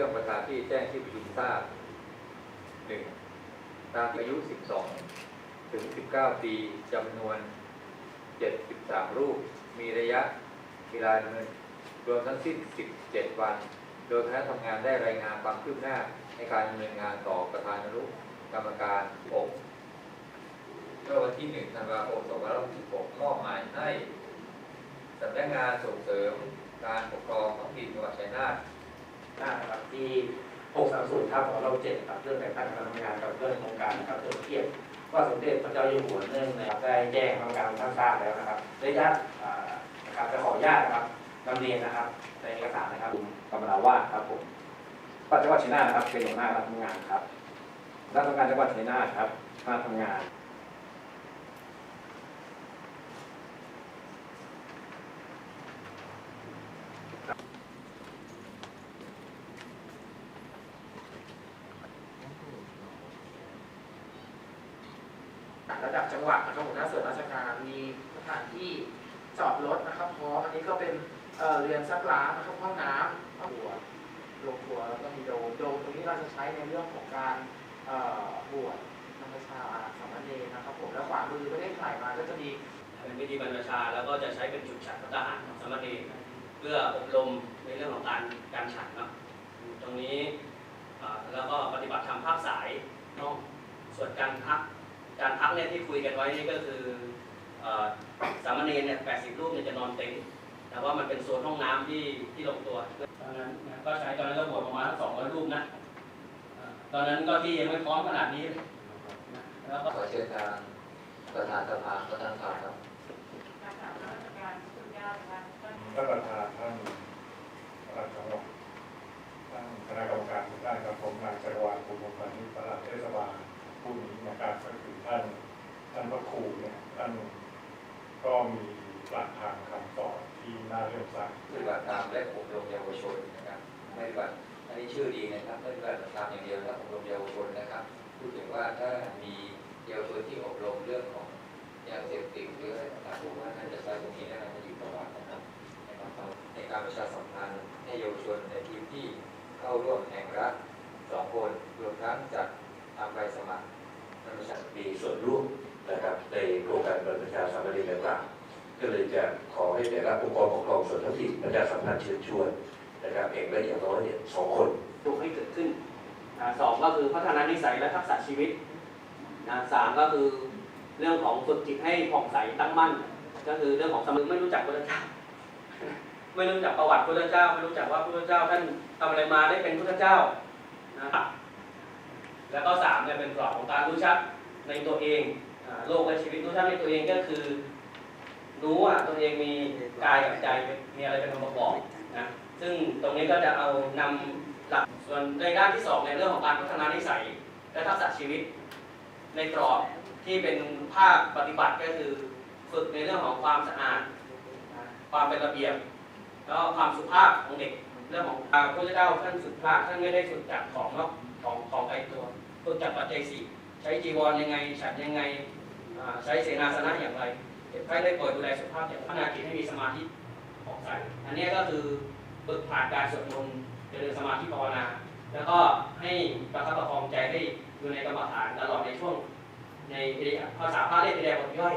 รื่องประธานที่แจ้งที่ประชุมทราบ 1. ตามที่อายุ 12 ถึง 19 ปีจำนวน 73 รูป มีระยะเวลาดำเนินรวมทั้งสิ้น 17 วัน โดยคณะทำงานได้รายงานความคืบหน้าในการดำเนินงานต่อประธานอนุกรรมการ6เมื่อวันที่ 1 ธันวาคม 2566มอบหมายให้สำนักงานส่งเสริมการปกครองท้องถิ่นจังหวัดชัยนาทหน้าครับ ที่630ทับของเราเจ็ดครับเรื่องแต่งตั้งคณะทำงานกับเรื่องโครงการนะครับเพื่อเทียบว่าสมเด็จพระเจ้าอยู่หัวเนื่องนะครับได้แจ้งทางการท่านทราบแล้วนะครับได้ญาติอ่านะครับจะขออนุญาตนะครับนำเรียนนะครับในเอกสารนะครับกำมลาว่าครับผมปัจจุบันชัยนาทครับเป็นหัวหน้าคณะทำงานครับคณะทำงานจังหวัดชัยนาทครับคณะทำงาน ระดับจังหวัดนะครับหัวหน้าส่วนราชการมีสถานที่จอดรถนะครับพร้อมอันนี้ก็เป็นเเรือนซักล้างนะครับห้องน้ำห้องครัวโรงครัวแล้วก็มีโดมโดมตรงนี้เราจะใช้ในเรื่องของการบวชนำประชาสามเณรนะครับผมแล้วขวามือไม่ได้ถ่ายมาก็จะมีเป็นพิธีบรรพชาแล้วก็จะใช้เป็นจุดฉันพระทหารของสามเณรเพื่ออบรมในเรื่องของการการฉันเนาะตรงนี้แล้วก็ปฏิบัติธรรมภาคสายเนาะส่วนการพัก การพักเนี่ยที่คุยกันไว้นี่ก็คือเอ่อสามเณรเนี่ย80รูปเนี่ยจะนอนเต็นท์แต่ว่ามันเป็นโซนห้องน้ำที่ที่ลงตัวตอนนั้นนะก็ใช้ตอนนั้นก็บวชประมาณสองร้อยรูปนะอ่าตอนนั้นก็ที่ยังไม่พร้อมขนาดนี้เลยนะแล้วก็ขอเชิญทางประธานสภาประธานสภาครับท่านประ ท่านท่านพระครูเนี่ยท่านก็มีหลักทางคำสอนที่น่าเลื่อมใสปฏิบัติตามและอบรมเยาวชนนะครับไม่ปฏิบัติอันนี้ชื่อดีนะครับไม่ปฏิบัติตามอย่างเดียวนะอบรมเยาวชนนะครับพูดถึงว่าถ้ามีเยาวชนที่อบรมเรื่องของยาเสพติดหรืออะไรต่างๆผมว่าน่าจะใช้ตรงนี้ได้มาอยู่ประวัตินะครับนะครับในการประชาสัมพันธ์ให้เยาวชนในพื้นที่เข้าร่วมแห่งรัฐสองคนรวมทั้งจัดทำใบสมัคร มีส่วนร่วมนะครับในโครงการบรรพชาสามเณรต่างๆก็เลยจะขอให้แต่ละองค์กรปกครองส่วนท้องถิ่นประชาสัมพันธ์เชิญชวนนะครับเองและอย่างน้อยเนี่ยสองคนปลุกให้เกิดขึ้นอ่าสองก็คือพัฒนานิสัยและทักษะชีวิตนะสามก็คือเรื่องของฝึกจิตให้ผ่องใสตั้งมั่น ก็คือเรื่องของสมึงไม่รู้จักพระเจ้า ไม่รู้จักประวัติพระเจ้า ไม่รู้จักว่าพระเจ้าท่านทำอะไรมาได้เป็นพระเจ้านะครับแล้วก็สามเนี่ยเป็นกรอบของการรู้ชัด ในตัวเองโลกและชีวิตรู้ชัดในตัวเองก็คือ รู้ว่าตัวเองมีกายกับใจมีอะไรเป็นองค์ประกอบนะซึ่งตรงนี้ก็จะเอานำหลักส่วนในด้านที่สองในเรื่องของการพัฒนานิสัย และทักษะชีวิต ในกรอบที่เป็นภาคปฏิบัติก็คือฝึกในเรื่องของความสะอาด ความเป็นระเบียบ แล้วความสุภาพของเด็กเรื่องของพระพุทธเจ้าท่านฝึกพระท่านไม่ได้ฝึกจากของนอกของของไกลตัวฝึกจากปัจจัยสี่ ใช้จีวรยังไงฉันยังไงใช้เสนาสนะอย่างไรเจ็บไข้ได้ป่วยดูแลสุขภาพอย่างพัฒนาจิตให้มีสมาธิออกใสอันนี้ก็คือฝึกผ่านการสวดมนต์เจริญสมาธิภาวนา แล้วก็ให้ประคับประคองใจได้อยู่ในกรรมฐานตลอดในช่วงในภาษาพระเรียกในแดบทย่อย